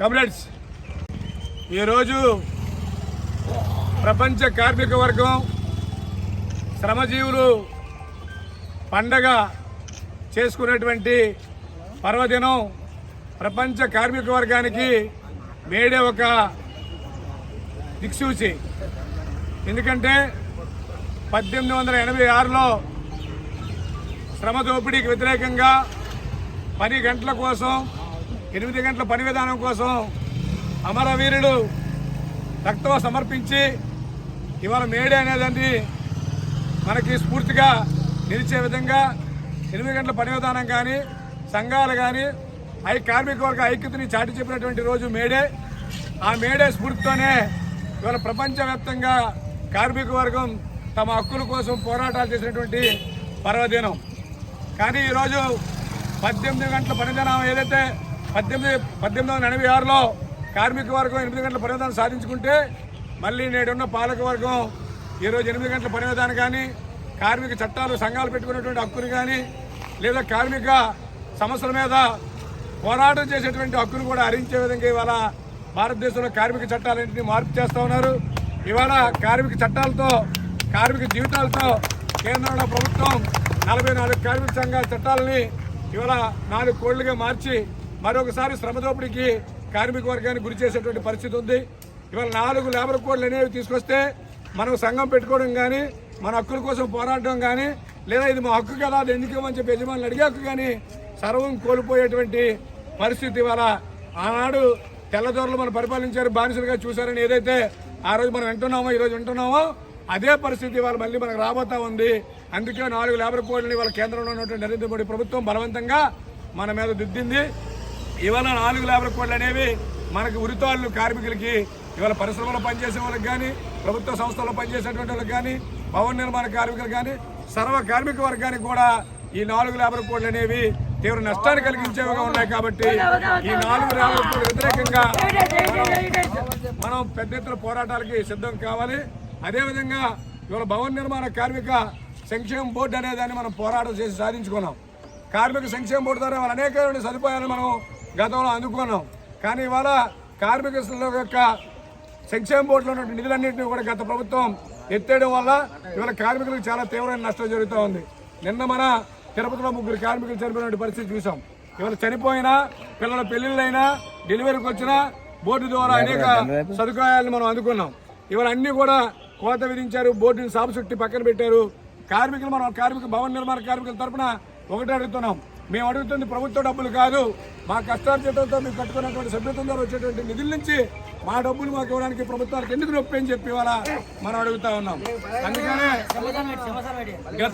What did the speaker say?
Comrades ఈరోజు ప్రపంచ కార్మిక వర్గం శ్రమజీవులు పండగ చేసుకునేటువంటి పర్వదినం ప్రపంచ కార్మిక వర్గానికి మేడే ఒక దిక్సూచి. ఎందుకంటే పద్దెనిమిది వందల ఎనభై ఆరులో శ్రమ దోపిడీకి వ్యతిరేకంగా పది గంటల కోసం ఎనిమిది గంటల పని విధానం కోసం అమరవీరుడు రక్తం సమర్పించి ఇవాళ మేడే అనేదాన్ని మనకి స్ఫూర్తిగా నిలిచే విధంగా ఎనిమిది గంటల పని విధానం కానీ సంఘాలు కానీ ఐ కార్మిక వర్గ ఐక్యతని చాటి చెప్పినటువంటి రోజు మేడే. ఆ మేడే స్ఫూర్తితోనే ఇవాళ ప్రపంచవ్యాప్తంగా కార్మిక వర్గం తమ హక్కుల కోసం పోరాటాలు చేసినటువంటి పర్వదినం. కానీ ఈరోజు పద్దెనిమిది గంటల పనిదినం ఏదైతే పద్దెనిమిది పద్దెనిమిది వందల ఎనభై ఆరులో కార్మిక వర్గం ఎనిమిది గంటల పనివిధానం సాధించుకుంటే మళ్ళీ నేడున్న పాలక వర్గం ఈరోజు ఎనిమిది గంటల పనివిధానం కానీ కార్మిక చట్టాలు సంఘాలు పెట్టుకున్నటువంటి హక్కులు కానీ లేదా కార్మిక సమస్యల మీద పోరాటం చేసేటువంటి హక్కును కూడా హరించే విధంగా ఇవాళ భారతదేశంలో కార్మిక చట్టాలన్నింటినీ మార్పు చేస్తూ ఉన్నారు. ఇవాళ కార్మిక చట్టాలతో కార్మిక జీవితాలతో కేంద్రంలో ప్రభుత్వం నలభై నాలుగు కార్మిక సంఘాల చట్టాలని ఇవాళ నాలుగు కోళ్ళుగా మార్చి మరొకసారి శ్రమ దోపిడీకి కార్మిక వర్గాన్ని గురి చేసేటువంటి పరిస్థితి ఉంది. ఇవాళ నాలుగు లేబర్ కోడ్లు అనేవి తీసుకొస్తే మనం సంఘం పెట్టుకోవడం కానీ మన హక్కుల కోసం పోరాడడం కానీ లేదా ఇది మా హక్కు కదా అది ఎందుకు అని చెప్పి యజమానులు అడిగే హక్కు కానీ సర్వం కోల్పోయేటువంటి పరిస్థితి ఇవాళ ఆనాడు తెల్లదొరలు మనం పరిపాలించారు బానిసలుగా చూశారని ఏదైతే ఆ రోజు మనం వింటున్నామో ఈరోజు వింటున్నామో అదే పరిస్థితి ఇవాళ మళ్ళీ మనకు రాబోతా ఉంది. అందుకే నాలుగు లేబర్ కోడ్లు ఇవాళ కేంద్రంలో ఉన్నటువంటి నరేంద్ర మోడీ ప్రభుత్వం బలవంతంగా మన మీద దిద్దింది. ఇవాళ నాలుగు లేబర్ కోడ్లు అనేవి మనకి ఉరితాళ్ళు కార్మికులకి ఇవాళ పరిశ్రమలో పనిచేసే వాళ్ళకి కానీ ప్రభుత్వ సంస్థల్లో పనిచేసేటువంటి వాళ్ళకి కానీ భవన నిర్మాణ కార్మికులు కానీ సర్వ కార్మిక వర్గానికి కూడా ఈ నాలుగు లేబర్ కోడ్లు అనేవి తీవ్ర నష్టాన్ని కలిగించేవిగా ఉన్నాయి కాబట్టి ఈ నాలుగు లేబర్ కోడ్లు వ్యతిరేకంగా మనం- పెద్ద ఎత్తున పోరాటాలకి సిద్ధం కావాలి. అదేవిధంగా ఇవాళ భవన నిర్మాణ కార్మిక సంక్షేమ బోర్డు అనేదాన్ని మనం పోరాటం చేసి సాధించుకున్నాం. కార్మిక సంక్షేమ బోర్డు ద్వారా అనేకమైన సదుపాయాలు మనం గతంలో అందుకున్నాం. కానీ ఇవాళ కార్మిక యొక్క సంక్షేమ బోర్డులో ఉన్న నిధులన్నింటినీ కూడా గత ప్రభుత్వం ఎత్తేయడం వల్ల ఇవాళ కార్మికులకు చాలా తీవ్రమైన నష్టం జరుగుతూ ఉంది. నిన్న మన తిరుపతిలో ముగ్గురు కార్మికులు చనిపోయిన పరిస్థితి చూసాం. ఇవాళ చనిపోయినా పిల్లల పెళ్ళిళ్ళైనా డెలివరీకి వచ్చినా బోర్డు ద్వారా అనేక సదుపాయాలను మనం అందుకున్నాం. ఇవాళ అన్ని కూడా కోత విధించారు బోర్డుని సాపు చుట్టి పక్కన పెట్టారు. కార్మికులు మనం కార్మిక భవన నిర్మాణ కార్మికుల తరపున ఒకటి అడుగుతున్నాం. మేము అడుగుతుంది ప్రభుత్వ డబ్బులు కాదు. మా కష్టార్జితంతో మేము కట్టుకున్నటువంటి సభ్యత్వం ద్వారా వచ్చేటువంటి నిధుల నుంచి మా డబ్బులు మాకు ఇవ్వడానికి ప్రభుత్వానికి ఎందుకు నొప్పి అని చెప్పి ఇవాళ మనం అడుగుతా ఉన్నాం. అందుకనే గత